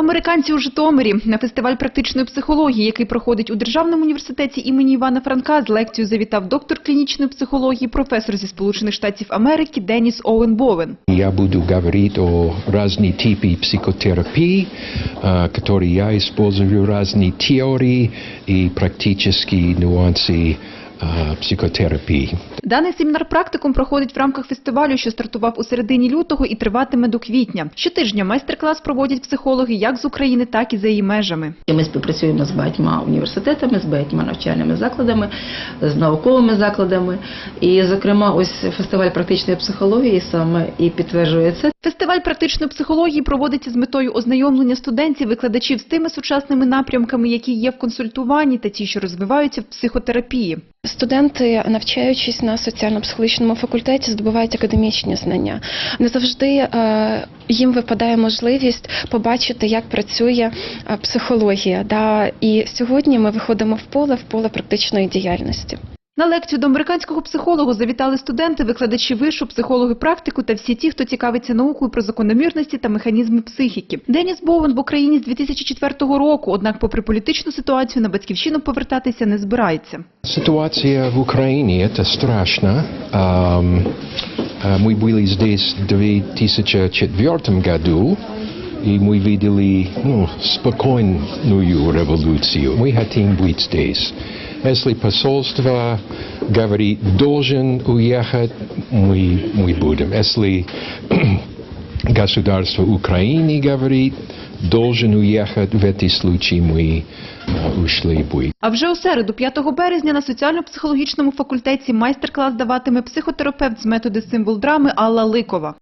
Американці у Житомирі на фестиваль практичної психології, який проходить у Державному університеті імені Івана Франка, з лекцією завітав доктор клінічної психології, професор зі Сполучених Штатів Америки Деніс Оуен Бовен. Я буду говорить о разные типы психотерапии, а, которые я использую, разные теории и практические нюансы а, психотерапии. Даний семінар практикум проходить в рамках фестивалю, що стартував у середині лютого і триватиме до квітня. Щотижня майстер-клас проводять психологи як з України, так і за її межами. Ми співпрацюємо з багатьма університетами, з багатьма навчальними закладами, з науковими закладами. І, зокрема, ось фестиваль практичної психології саме і підтверджує це. Фестиваль практичної психології проводиться з метою ознайомлення студентів, викладачів з тими сучасними напрямками, які є в консультуванні, та ті, що розвиваються в психотерапії. Студенти, навчаючись на соціально-психологічному факультеті, здобувають академічні знання. Не завжди е, їм випадає можливість побачити, як працює е, психологія. І сьогодні ми виходимо в поле, в поле практичної діяльності. На лекцію до американського психологу завітали студенти, викладачі вишу, психологи практику та всі ті, хто цікавиться наукою про закономірності та механізми психіки. Деніс Боуен в Україні з 2004 року, однак, попри політичну ситуацію, на батьківщину повертатися не збирається. Ситуация в Украине это страшно. Ам, а, Мы были здесь в 2004 году, и мы видели ну, спокойную революцию. Мы хотим быть здесь. Если посольство говорит, должен уехать, мы, мы будем. Если государство Украины говорит, должен уехать, в этой случае мы а, ушли бы. А вже у середу, 5 березня, на соціально-психологічному факультеті майстер-клас даватиме психотерапевт з методи символ драми Алла Ликова.